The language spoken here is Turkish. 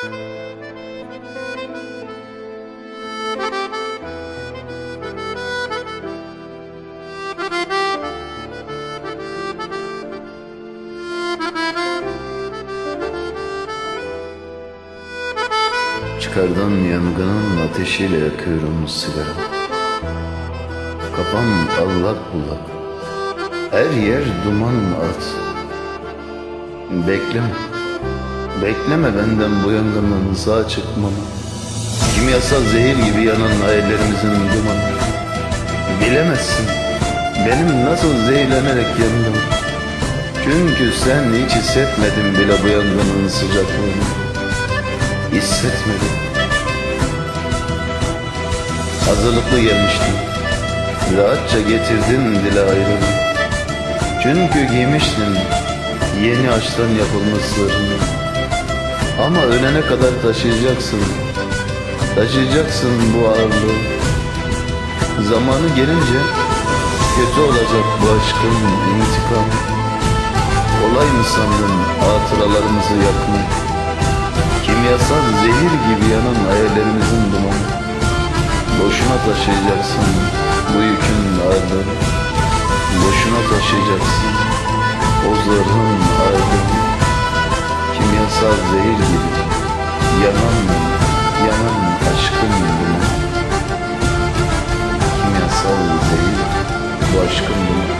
Çıkardan yangının ateşiyle yakıyorum sigara Kafam allak bullak. Her yer duman at. Bekleme Bekleme benden bu yangından sağ çıkmamı. Kimyasal zehir gibi yanan hayallerimizin dumanı? Bilemezsin. Benim nasıl zehirlenerek yandım? Çünkü sen hiç hissetmedin bile bu yangının sıcaklığını. Hissetmedim. Hazırlıklı gelmiştim. Rahatça getirdin dile ayrılım Çünkü giymiştin Yeni açtan yapılmış zırhını Ama ölene kadar taşıyacaksın. Taşıyacaksın bu ağırlığı. Zamanı gelince Kötü olacak bu aşkın intikamı. Kolay mı sandın hatıralarımızı yakmak Kimyasal zehir gibi yanan hayallerimizin dumanı. Boşuna taşıyacaksın bu yükün ağırlığını. Boşuna taşıyacaksın o zırhın ağırlığını yanan yanan aşkın dumanı Kimyasal zehir bu aşkın dumanı